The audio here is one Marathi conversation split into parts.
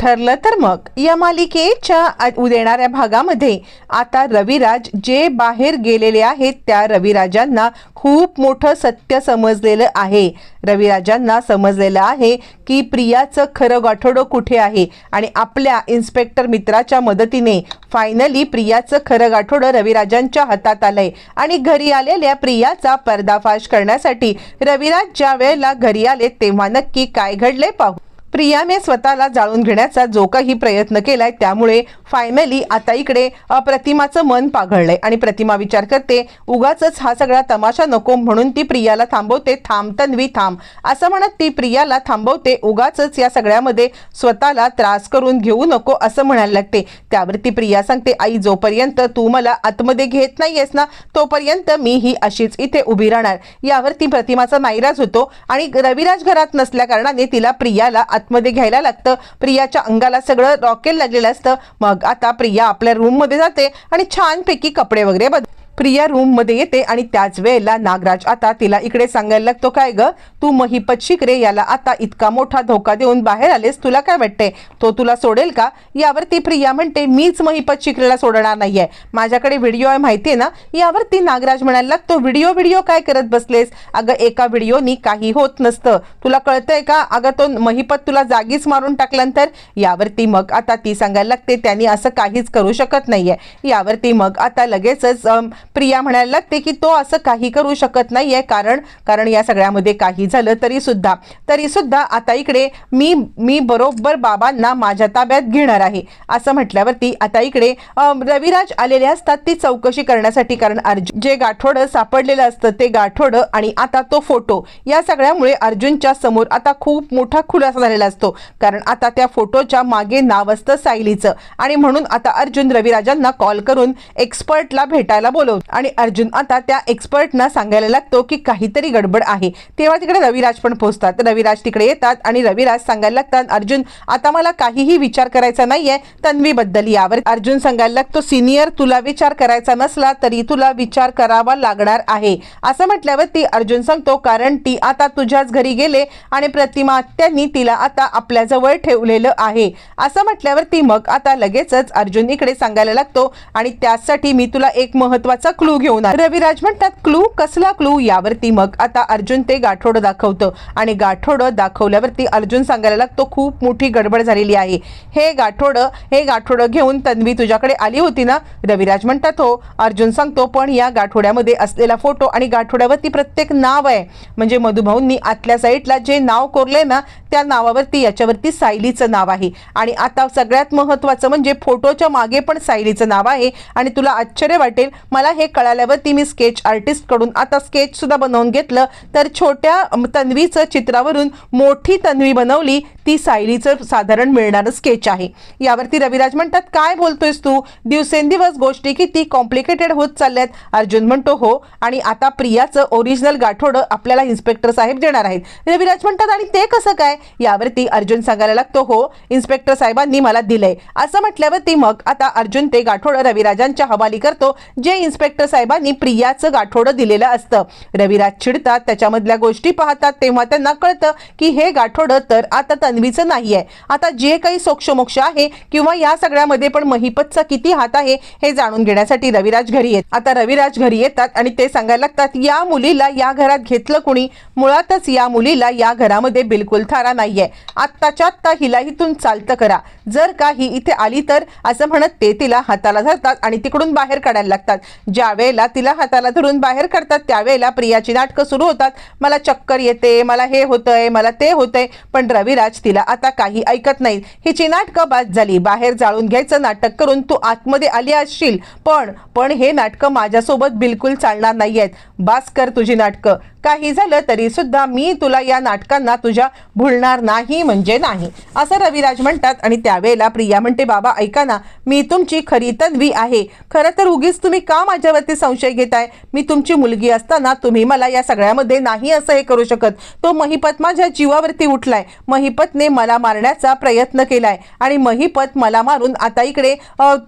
ठरलं तर मग. या मालिकेच्या आ- येणाऱ्या भागामध्ये आता रविराज जे बाहेर गेलेले आहेत त्या रविराजांना खूप मोठं सत्य समजलेलं आहे. रविराजांना समजलेलं आहे की प्रियाचं खरं गाठोडं कुठे आहे आणि आपल्या इन्स्पेक्टर मित्राच्या मदतीने फायनली प्रियाचं खरं गाठोडं रविराजांच्या हातात आलंय. आणि घरी आलेल्या प्रियाचा पर्दाफाश करण्यासाठी रविराज ज्या वेळेला घरी आले तेव्हा नक्की काय घडले पाहू. प्रियाने स्वतःला जाळून घेण्याचा जो काही प्रयत्न केलाय. त्यामुळे फायनली आता इकडे प्रतिमाचं मन पाघळलंय आणि प्रतिमा विचार करते उगाच हा सगळा तमाशा नको म्हणून ती प्रियाला थांबवते. थांब तन्वी थांब. असं म्हणत ती प्रियाला थांबवते उगाच या सगळ्यामध्ये स्वतःला त्रास करून घेऊ नको असं म्हणायला लागते. त्यावरती प्रिया सांगते आई जोपर्यंत तू मला आतमध्ये घेत नाहीयेस ना तोपर्यंत मी ही अशीच इथे उभी राहणार. यावरती प्रतिमाचा नाईराज होतो आणि रविराज घरात नसल्या कारणाने तिला प्रियाला आतमध्ये घ्यायला लागतं. प्रियाच्या अंगाला सगळं रॉकेल लागलेलं असतं. मग आता प्रिया आपल्या रूममध्ये जाते आणि छानपैकी कपडे वगैरे बदल प्रिया रूममध्ये येते आणि त्याच वेळेला नागराज आता तिला इकडे सांगायला लागतो काय ग? तू महिपत शिकरे याला आता इतका मोठा धोका देऊन बाहेर आलेस तुला काय वाटते तो तुला सोडेल का? यावरती प्रिया म्हणते मीच महिपत शिकरेला सोडणार नाहीये. माझ्याकडे व्हिडिओ आहे माहितीये ना? यावरती नागराज म्हणायला लागतो व्हिडिओ व्हिडिओ काय करत बसलेस? अगं एका व्हिडिओनी काही होत नसतं. तुला कळतंय का? अगं तो महिपत तुला जागीच मारून टाकल्यानंतर? यावरती मग आता ती सांगायला लागते त्यांनी असं काहीच करू शकत नाहीये. यावरती मग आता लगेचच प्रिया म्हणायला लागते की तो असं काही करू शकत नाही आहे कारण कारण या सगळ्यामध्ये काही झालं तरी सुद्धा. तरी सुद्धा आता इकडे मी मी बरोबर बाबांना माझ्या ताब्यात घेणार आहे. असं म्हटल्यावरती आता इकडे रविराज आलेले असतात ती चौकशी करण्यासाठी कारण अर्जुन जे गाठोडं सापडलेलं असतं ते गाठोडं आणि आता तो फोटो. या सगळ्यामुळे अर्जुनच्या समोर आता खूप मोठा खुलासा झालेला असतो. कारण आता त्या फोटोच्या मागे नाव असतं सायलीचं. आणि म्हणून आता अर्जुन रविराजांना कॉल करून एक्सपर्टला भेटायला बोलवतो. आणि अर्जुन आता त्या एक्सपर्टना सांगायला लागतो की काहीतरी गडबड आहे. तेव्हा तिकडे रविराज पण पोहोचतात. रविराज तिकडे येतात आणि रविराज सांगायला लागतात अर्जुन आता मला काहीही विचार करायचा नाहीये तन्वीबद्दल यावर. अर्जुन सांगायला लागतो सिनियर तुला विचार करायचा नसला तरी तुला विचार करावा लागणार आहे. असं म्हटल्यावर ती अर्जुन सांगतो कारण ती आता तुझ्याच घरी गेले आणि प्रतिमा आत्यांनी तिला आता आपल्याजवळ ठेवलेलं आहे. असं म्हटल्यावर ती मग आता लगेचच अर्जुन इकडे सांगायला लागतो आणि त्यासाठी मी तुला एक महत्वाचं क्लू घेऊन रविराज म्हणतात क्लू कसला क्लू यावरती मग. आता अर्जुन ते गाठोडं दाखवतं. आणि गाठोडं दाखवल्यावरती अर्जुन सांगायला लागतो खूप मोठी गडबड झालेली आहे. हे गाठोडं हे गाठोडं घेऊन तन्वी तुझ्याकडे आली होती ना? रविराज म्हणतात हो. अर्जुन सांगतो पण या गाठोड्यामध्ये असलेला फोटो आणि गाठोड्यावरती प्रत्येक नाव आहे. म्हणजे मधुभाऊंनी आतल्या साईडला जे नाव कोरले ना त्या नावावरती याच्यावरती सायलीचं नाव आहे. आणि आता सगळ्यात महत्त्वाचं म्हणजे फोटोच्या मागे पण सायलीचं नाव आहे. आणि तुला आश्चर्य वाटेल मला हे कळाल्यावरती मी स्केच आर्टिस्टकडून आता स्केच सुद्धा बनवून घेतलं. तर छोट्या तन्वीचं चित्रावरून मोठी तन्वी बनवली ती सायलीचं साधारण मिळणारं स्केच आहे. यावरती रविराज म्हणतात काय बोलतोयस तू? दिवसेंदिवस गोष्टी किती कॉम्प्लिकेटेड होत चालल्यात. अर्जुन म्हणतो हो. आणि आता प्रियाचं ओरिजिनल गाठोडं आपल्याला इन्स्पेक्टर साहेब देणार आहेत. रविराज म्हणतात आणि ते कसं काय? यावरती अर्जुन सांगायला लागतो हो इन्स्पेक्टर साहेबांनी मला दिलंय. असं म्हटल्यावरती मग आता अर्जुन ते गाठोडं रविराजांच्या हवाली करतो जे इन्स्पेक्टर साहेबांनी प्रियाचं गाठोडं दिलेलं असतं. रविराज चिडतात त्याच्यामधल्या गोष्टी पाहतात तेव्हा त्यांना कळतं की हे गाठोडं तर आता तन्वीचं नाही आहे. आता जे काही सोक्षमोक्ष आहे किंवा या सगळ्यामध्ये पण महिपतचा किती हात आहे हे जाणून घेण्यासाठी रविराज घरी येत आता रविराज घरी येतात आणि ते सांगायला लागतात या मुलीला या घरात घेतलं कुणी? मुळातच या मुलीला या घरामध्ये बिलकुल थारा नाहीये. आत्ताच्या आत्ता हिला इथून चालतं करा. जर का ही इथे आली तर असं म्हणत ते तिला हाताला धरतात आणि तिकडून बाहेर काढायला लागतात. ज्या वेळेला तिला हाताला धरून बाहेर काढतात त्यावेळेला प्रियाची नाटकं सुरू होतात. मला चक्कर येते मला हे होतंय मला ते होतंय. पण रविराज तिला आता काही ऐकत नाही. हिची नाटकं बाद झाली. बाहेर जाळून घ्यायचं नाटक करून तू आतमध्ये आली असशील. पण पण हे नाटकं माझ्यासोबत बिलकुल चालणार नाही आहेत बास कर तुझी नाटकं. काही झालं तरी सुद्धा मी तुला या नाटकांना तुझ्या भुलणार नाही म्हणजे नाही. असं रविराज म्हणतात आणि त्यावेळेला प्रिया म्हणते बाबा ऐका ना मी तुमची खरी तन्वी आहे. खरं तर उगीच तुम्ही का माझ्यावरती संशय घेताय? मी तुमची मुलगी असताना तुम्ही मला या सगळ्यामध्ये नाही असं हे करू शकत. तो महिपत माझ्या जीवावरती उठलाय. महिपतने मला मारण्याचा प्रयत्न केलाय. आणि महिपत मला मारून आता इकडे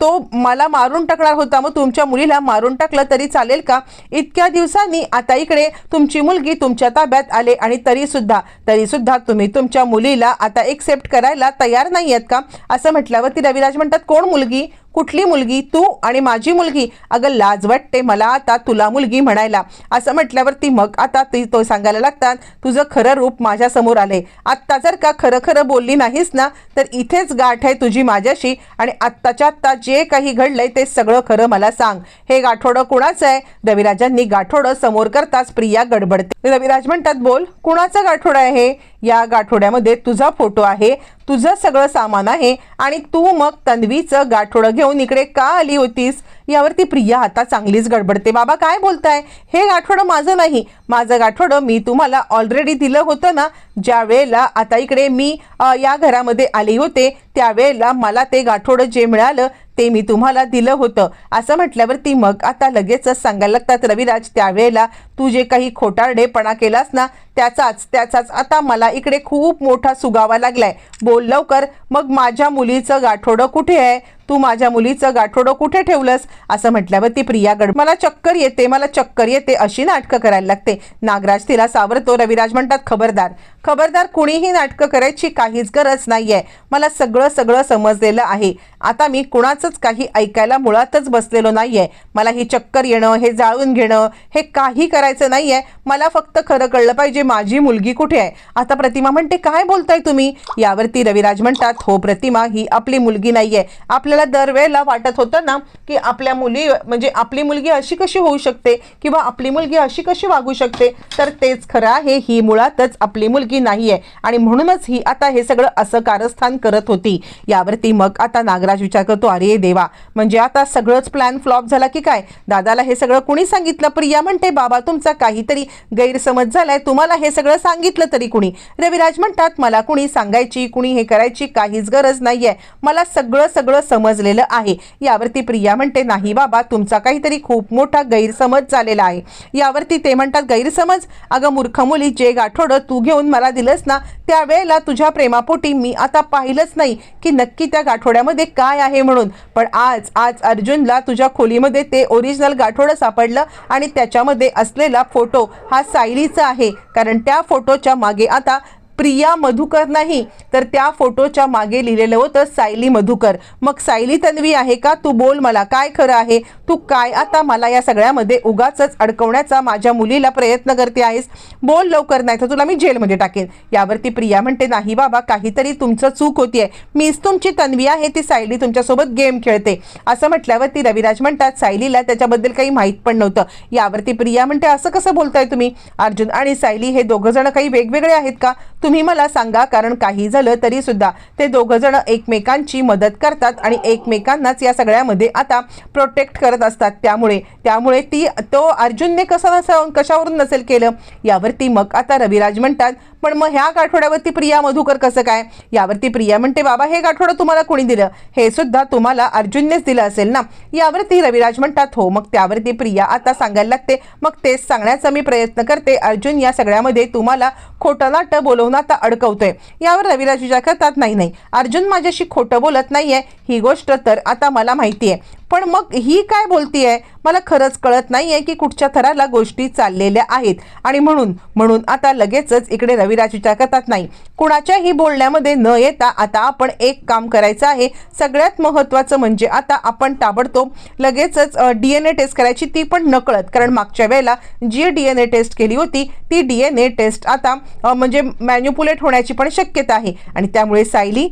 तो मला मारून टाकणार होता. मग तुमच्या मुलीला मारून टाकलं तरी चालेल का? इतक्या दिवसांनी आता इकडे तुमची मुलगी तुमच्या ताब्यात आले आणि तरी सुद्धा तरी सुद्धा तुम्ही तुमच्या मुलीला आता एक्सेप्ट करायला तयार नाही आहेत का? असं म्हटल्यावरती रविराज म्हणतात कोण मुलगी? कुठली मुलगी तू आणि माझी मुलगी? अगं लाज वाटते मला आता तुला मुलगी म्हणायला. असं म्हटल्यावरती मग आता ती तो सांगायला लागतात तुझं खरं रूप माझ्यासमोर आले आत्ता जर का खरं खरं बोलली नाहीस ना तर इथेच गाठ आहे तुझी माझ्याशी आणि आत्ताच्या आत्ता जे काही घडलंय ते सगळं खरं मला सांग. हे गाठोडं कुणाचं आहे? रविराजांनी गाठोडं समोर करताच प्रिया गडबडते. रविराज म्हणतात बोल कुणाचं गाठोडं आहे? हे? या गाठोड्यामध्ये तुझा फोटो आहे. तुझं सगळं सामान आहे आणि तू मग तन्वीचं गाठोडं घेऊन इकडे का आली होतीस? यावरती प्रिया आता चांगलीच गडबडते. बाबा काय बोलताय? हे गाठोडं माझं नाही. माझं गाठोडं मी तुम्हाला ऑलरेडी दिलं होतं ना? ज्या वेळेला आता इकडे मी या घरामध्ये आले होते त्यावेळेला मला ते गाठोडं जे मिळालं ते मी तुम्हाला दिलं होतं. असं म्हटल्यावरती मग आता लगेचच सांगायला लागतात रविराज. त्यावेळेला तू जे काही खोटारडेपणा केलास ना त्याचाच त्याचाच. आता मला इकडे खूप मोठा सुगावा लागलाय. बोल लवकर. मग माझ्या मुलीचं गाठोडं कुठे आहे? तू माझ्या मुलीचं गाठोडं कुठे ठेवलंस? असं म्हटल्यावरती प्रिया गड मला चक्कर येते मला चक्कर येते अशी नाटकं करायला लागते. नागराज तिला सावरतो. रविराज म्हणतात खबरदार. खबरदार कुणीही नाटकं करायची काहीच गरज नाहीये. मला सगळं सगळं समजलेलं आहे. आता मी कुणाचंच काही ऐकायला मुळातच बसलेलो नाहीये. मला ही चक्कर येणं हे जाळून घेणं हे काही करायचं नाहीये. मला फक्त खरं कळलं पाहिजे माझी मुलगी कुठे आहे? आता प्रतिमा म्हणते काय बोलताय तुम्ही? यावरती रविराज म्हणतात हो प्रतिमा ही आपली मुलगी नाहीये. आपल्याला दरवेळेला वाटत होतं ना की आपल्या मुली म्हणजे आपली मुलगी अशी कशी होऊ शकते किंवा आपली मुलगी अशी कशी वागू शकते? तर तेच खरं आहे ही मुळातच आपली मुलगी नाहीये. आणि म्हणूनच ही आता हे सगळं असं कारस्थान करत होती. यावरती मग आता नागराज विचार करतो अरे देवा म्हणजे आता सगळंच प्लॅन फ्लॉप झाला की काय? दादाला हे सगळं कुणी सांगितलं? प्रिया म्हणते बाबा तुमचा काहीतरी गैरसमज झालाय तुम्हाला हे सगळं सांगितलं तरी कुणी? रविराज म्हणतात मला कुणी सांगायची कुणी हे करायची काहीच गरज नाहीये. मला सगळं सगळं समजलेलं आहे. यावरती प्रिया म्हणते नाही बाबा तुमचा काहीतरी खूप मोठा गैरसमज झालेला आहे. यावरती ते म्हणतात गैरसमज? अगं मूर्ख मुली जे गाठोडं तू घेऊन मला दिलंस ना त्यावेळेला तुझ्या प्रेमापोटी मी आता पाहिलंच नाही की नक्की त्या गाठोड्यामध्ये काय आहे म्हणून. पण आज आज अर्जुनला तुझ्या खोलीमध्ये ते ओरिजिनल गाठोडं सापडलं आणि त्याच्यामध्ये असलेला फोटो हा सायलीचा आहे. कारण त्या फोटोच्या मागे आता प्रिया मधुकर नाही तर त्या फोटोच्या मागे लिहिलेलं होतं सायली मधुकर. मग सायली तन्वी आहे का? तू बोल मला काय खरं आहे? तू काय आता मला या सगळ्यामध्ये उगाचच अडकवण्याचा माझ्या मुलीला प्रयत्न करते आहेस? बोल लवकर नाही तर तुला मी जेलमध्ये टाकेन. यावरती प्रिया म्हणते नाही बाबा काहीतरी तुमचं चूक होतीये. मीच तुमची तन्वी आहे ती सायली तुमच्यासोबत गेम खेळते. असं म्हटल्यावरती रविराज म्हणतात सायलीला त्याच्याबद्दल काही माहीत पण नव्हतं. यावरती प्रिया म्हणते असं कसं बोलताय तुम्ही? अर्जुन आणि सायली हे दोघं जण काही वेगवेगळे आहेत का? तुम्ही मला सांगा कारण काही झालं तरी सुद्धा ते दोघं जण एकमेकांची मदत करतात आणि एकमेकांनाच या सगळ्यामध्ये आता प्रोटेक्ट करत असतात. त्यामुळे त्यामुळे ती तो अर्जुनने कसं नसा कशावरून नसेल केलं? यावरती मग आता रविराज म्हणतात पण मग ह्या गाठोड्यावरती प्रिया मधुकर कसं काय? यावरती प्रिया म्हणते बाबा हे गाठोडं तुम्हाला कोणी दिलं? हे सुद्धा तुम्हाला अर्जुननेच दिलं असेल ना? यावरती रविराज म्हणतात हो मग त्यावरती प्रिया आता सांगायला लागते. मग तेच सांगण्याचा मी प्रयत्न करते. अर्जुन या सगळ्यामध्ये तुम्हाला खोटं नाटं बोलवून आता अडकवतोय. यावर रविराज विचार करतात नाही नाही. अर्जुन माझ्याशी खोटं बोलत नाहीये. ही गोष्ट तर आता मला माहिती आहे पण मग ही काय बोलतीये? मला खरंच कळत नाही आहे की कुठच्या थराला गोष्टी चाललेल्या आहेत. आणि म्हणून म्हणून आता लगेचच इकडे रविराज विचार करतात नाही. कुणाच्याही बोलण्यामध्ये न येता आता आपण एक काम करायचं आहे. सगळ्यात महत्त्वाचं म्हणजे आता आपण ताबडतोब लगेचच डी एन ए टेस्ट करायची ती पण नकळत. कारण मागच्या वेळेला जी डी एन ए टेस्ट केली होती ती डी एन ए टेस्ट आता म्हणजे मॅन्युपुलेट होण्याची पण शक्यता आहे. आणि त्यामुळे सायली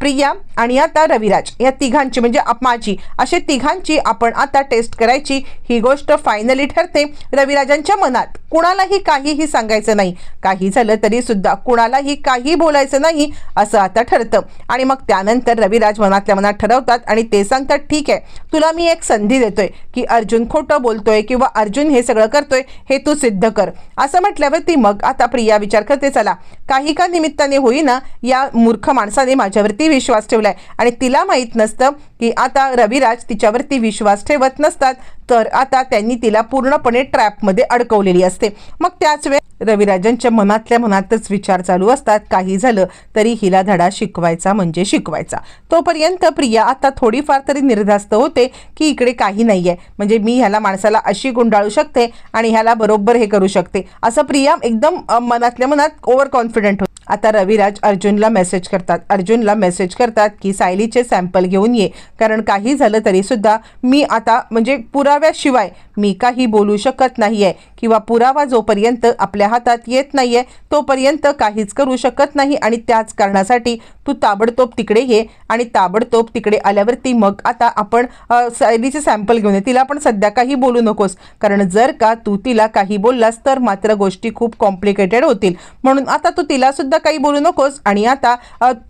प्रिया आणि आता रविराज या तिघांची म्हणजे माझी असे तिघांची आपण आता टेस्ट करायची. ही गोष्ट फायनली ठरते. रविराजांच्या मनात कुणालाही काहीही सांगायचं नाही. काही झालं तरी सुद्धा कुणालाही काही बोलायचं नाही असं आता ठरतं. आणि मग त्यानंतर रविराज मनातल्या मनात ठरवतात आणि ते सांगतात ठीक आहे तुला मी एक संधी देतोय की अर्जुन खोटं बोलतोय किंवा अर्जुन हे सगळं करतोय हे तू सिद्ध कर. असं म्हटल्यावरती मग आता प्रिया विचार करते चला काही का निमित्ताने होईना या मूर्ख माणसाने माझ्यावरती विश्वास ठेवलाय. आणि तिला माहीत नसतं की आता रविराज तिच्यावरती विश्वास ठेवत नसतात तर आता त्यांनी तिला पूर्णपणे ट्रॅपमध्ये अडकवलेली असते. मग त्याच वेळ रविराजांच्या मनातल्या मनातच विचार चालू असतात. काही झालं तरी हिला धडा शिकवायचा म्हणजे शिकवायचा. तोपर्यंत प्रिया आता थोडीफार तरी निर्धास्त होते की इकडे काही नाही आहे म्हणजे मी ह्याला माणसाला अशी गुंडाळू शकते आणि ह्याला बरोबर हे करू शकते. असं प्रिया एकदम मनातल्या मनात ओव्हर कॉन्फिडंट होते. आता रविराज अर्जुनला मेसेज करतात. अर्जुनला मेसेज करतात की सायलीचे सॅम्पल घेऊन ये. कारण काही झालं तरी सुद्धा मी आता म्हणजे पुराव्याशिवाय मी काही बोलू शकत नाही आहे किंवा पुरावा जोपर्यंत आपल्या हातात येत नाही आहे तोपर्यंत काहीच करू शकत नाही आणि त्याच कारणासाठी तू ताबडतोब तिकडे ये आणि ताबडतोब तिकडे आल्यावरती मग आता आपण अ, सायलीचे सॅम्पल घेऊन ये. तिला पण सध्या काही बोलू नकोस. कारण जर का तू तिला काही बोललास तर मात्र गोष्टी खूप कॉम्प्लिकेटेड होतील. म्हणून आता तू तिलासुद्धा काही बोलू नकोस आणि आता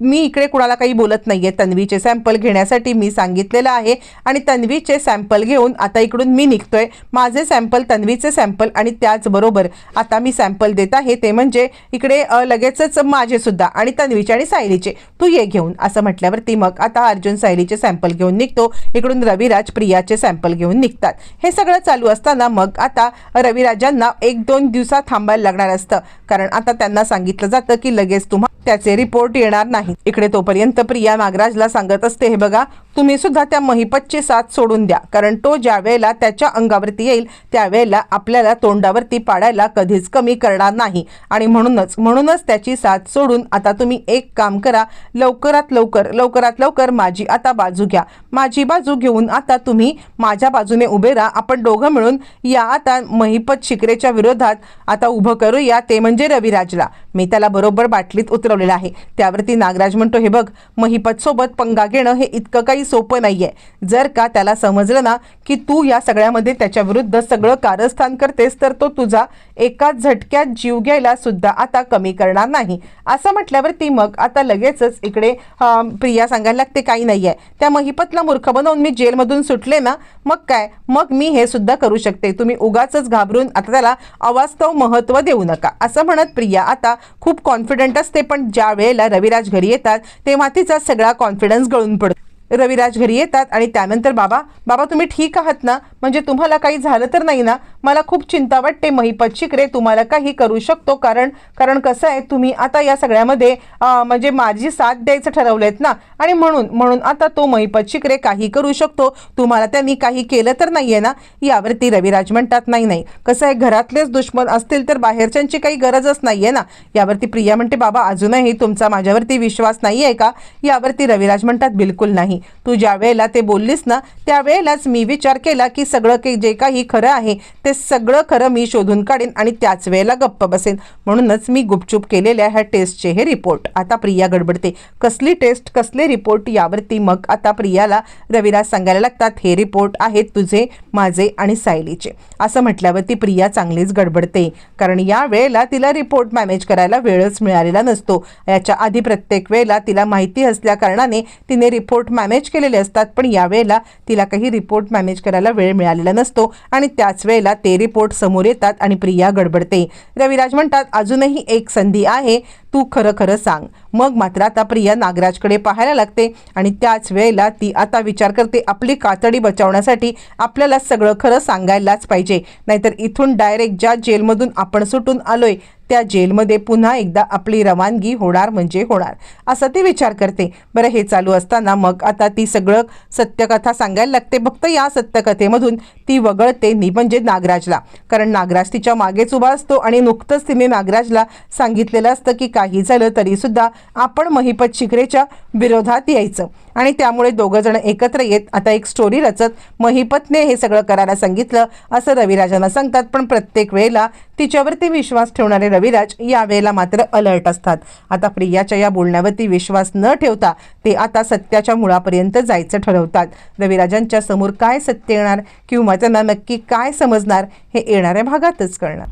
मी इकडे कुणाला काही बोलत नाही आहे तन्वीचे सॅम्पल घेण्यासाठी मी सांगितलेलं आहे आणि तन्वीचे सॅम्पल घेऊन आता इकडून मी निघतोय. माझे सॅम्पल तन्वीचे सॅम्पल आणि त्याचबरोबर आता मी सॅम्पल देत आहे ते म्हणजे इकडे लगेचच माझे सुद्धा आणि तन्वीचे आणि सायलीचे. तू ये घेऊन असं म्हटल्यावरती मग आता अर्जुन सायलीचे सॅम्पल घेऊन निघतो इकडून रविराज प्रियाचे सॅम्पल घेऊन निघतात. हे सगळं चालू असताना मग आता रविराजांना एक दोन दिवसात थांबायला लागणार असतं कारण आता त्यांना सांगितलं जातं की लगेच तुम्हाला त्याचे रिपोर्ट येणार नाही. इकडे तोपर्यंत प्रिया नागराजला सांगत असते हे बघा तुम्ही सुद्धा त्या महिपतची साथ सोडून द्या कारण तो ज्या वेळेला त्याच्या अंगावरती येईल त्यावेळेला आपल्याला तोंडावरती पाडायला कधीच कमी करणार नाही. आणि म्हणूनच म्हणूनच त्याची साथ सोडून आता तुम्ही एक काम करा लवकरात लवकर लवकरात लवकर माझी आता बाजू घ्या. माझी बाजू घेऊन आता तुम्ही माझ्या बाजूने उभे राहा. आपण दोघं मिळून या आता महिपत शिकरेच्या विरोधात आता उभं करूया ते म्हणजे रविराजला. मी त्याला बरोबर बाटलीत ठरवलेलं आहे. त्यावरती नागराज म्हणतो हे बघ महिपतसोबत पंगा घेणं हे इतकं काही सोपं नाही आहे जर का त्याला समजलं ना की तू या सगळ्यामध्ये त्याच्या विरुद्ध सगळं कारस्थान करतेस तर तो तुझा एका झटक्यात जीव घ्यायला सुद्धा आता कमी करणार नाही. असं म्हटल्यावरती मग आता लगेचच इकडे प्रिया सांगायला लागते काही नाही आहे त्या महिपतला मूर्ख बनवून मी जेलमधून सुटले ना मग काय? मग मी हे सुद्धा करू शकते. तुम्ही उगाच घाबरून आता त्याला अवास्तव महत्त्व देऊ नका. असं म्हणत प्रिया आता खूप कॉन्फिडंट असते पण ज्या वेळेला रविराज घरी येतात तेव्हा तिचा सगळा कॉन्फिडन्स गळून पडतो. रविराज घरी येतात आणि त्यानंतर बाबा बाबा तुम्ही ठीक आहात ना? म्हणजे तुम्हाला काही झालं तर नाही ना? मला खूप चिंता वाटते महिपत शिकरे तुम्हाला काही करू शकतो. कारण कारण कसं आहे तुम्ही आता या सगळ्यामध्ये म्हणजे माझी साथ द्यायचं ठरवलेत ना? आणि म्हणून म्हणून आता तो महिपत शिकरे काही करू शकतो. तुम्हाला त्यांनी काही केलं तर नाही आहे ना? यावरती रविराज म्हणतात नाही नाही. कसं आहे घरातलेच दुश्मन असतील तर बाहेरच्यांची काही गरजच नाही आहे ना? यावरती प्रिया म्हणते बाबा अजूनही तुमचा माझ्यावरती विश्वास नाही आहे का? यावरती रविराज म्हणतात बिलकुल नाही. तू ज्या वेळेला ते बोललीस ना त्यावेळेलाच मी विचार केला की सगळं की जे काही खरं आहे ते सगळं खरं मी शोधून काढेन आणि त्याच वेळेला गप्प बसेन. म्हणूनच मी गुपचूप केलेल्या ह्या टेस्टचे हे रिपोर्ट. आता प्रिया गडबडते. कसली टेस्ट कसले रिपोर्ट यावरती मग आता प्रियाला रविराज सांगायला लागतात हे रिपोर्ट आहेत तुझे माझे आणि सायलीचे. असं म्हटल्यावरती प्रिया चांगलीच गडबडते. कारण या वेळेला तिला रिपोर्ट मॅनेज करायला वेळच मिळालेला नसतो. याच्या आधी प्रत्येक वेळेला तिला माहिती असल्या कारणाने तिने रिपोर्ट मॅनेज केलेले असतात पण यावेळेला तिला काही रिपोर्ट मॅनेज करायला वेळ मिळालेला नसतो आणि त्याच वेळेला ते रिपोर्ट समोर येतात आणि प्रिया गडबडते. रविराज म्हणतात अजूनही एक संधी आहे. तू खरं खरं सांग. मग मात्र आता प्रिया नागराजकडे पाहायला लागते आणि त्याच वेळेला ती आता विचार करते आपली कातडी बचावण्यासाठी आपल्याला सगळं खरं सांगायलाच पाहिजे. नाहीतर इथून डायरेक्ट ज्या जेलमधून आपण सुटून आलोय त्या जेलमध्ये पुन्हा एकदा आपली रवानगी होणार म्हणजे होणार. असं ती विचार करते. बरं हे चालू असताना मग आता ती सगळं सत्यकथा सांगायला लागते. फक्त या सत्यकथेमधून ती वगळते नि म्हणजे नागराजला. कारण नागराज तिच्या मागेच उभा असतो आणि नुकतंच तिने नागराजला सांगितलेलं असतं की काही झालं तरी सुद्धा आपण महिपत शिखरेच्या विरोधात यायचं. आणि त्यामुळे दोघं जण एकत्र येत आता एक स्टोरी रचत महिपतने हे सगळं करायला सांगितलं असं रविराजांना सांगतात. पण प्रत्येक वेळेला तिच्यावरती विश्वास ठेवणारे रविराज या वेळेला मात्र अलर्ट असतात. आता प्रियाच्या या बोलण्यावरती विश्वास न ठेवता ते आता सत्याच्या मुळापर्यंत जायचं ठरवतात. रविराजांच्या समोर काय सत्य येणार किंवा त्यांना नक्की काय समजणार हे येणाऱ्या भागातच कळणार.